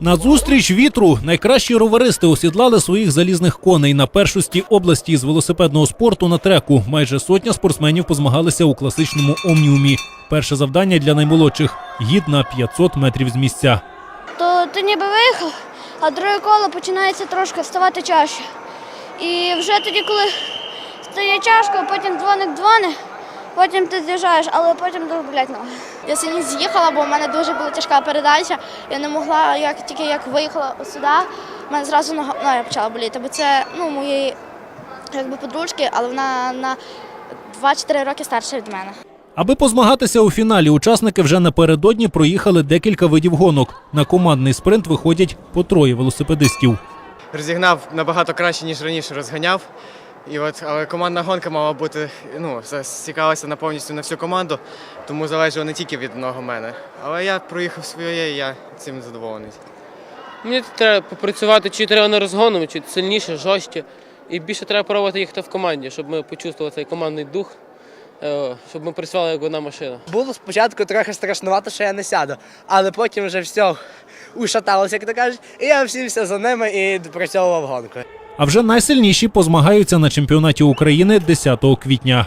На зустріч вітру найкращі роваристи осідлали своїх залізних коней на першості області з велосипедного спорту на треку. Майже сотня спортсменів позмагалися у класичному омніумі. Перше завдання для наймолодших гід на 500 метрів з місця. то ти ніби виїхав, а друге коло починається трошки ставати чаще. І вже тоді, коли стає тяжко, потім дзвоник дзвони, потім ти з'їжджаєш, але потім дуже болять ноги. Я сьогодні з'їхала, бо в мене дуже була тяжка передача. Я не могла, як тільки як виїхала сюди, в мене зразу нога нога почала боліти, бо це ну, моєї якби, подружки, але вона на 2-4 роки старша від мене. Аби позмагатися у фіналі, учасники вже напередодні проїхали декілька видів гонок. На командний спринт виходять по троє велосипедистів. розігнав набагато краще, ніж раніше розганяв. І от, але командна гонка мала бути, ну, стікалася на повністю на всю команду, тому залежало не тільки від одного мене. Але я проїхав своє, і я цим задоволений. Мені тут треба попрацювати чи треба на розгоном, чи сильніше, жорстче. І більше треба пробувати їхати в команді, щоб ми почувствували цей командний дух, е, щоб ми працювали як одна машина. Було спочатку трохи страшнувато, що я не сяду, але потім вже все ушаталося, як то кажуть, і я всівся за ними і допрацьовував гонку. А вже найсильніші позмагаються на чемпіонаті України 10 квітня.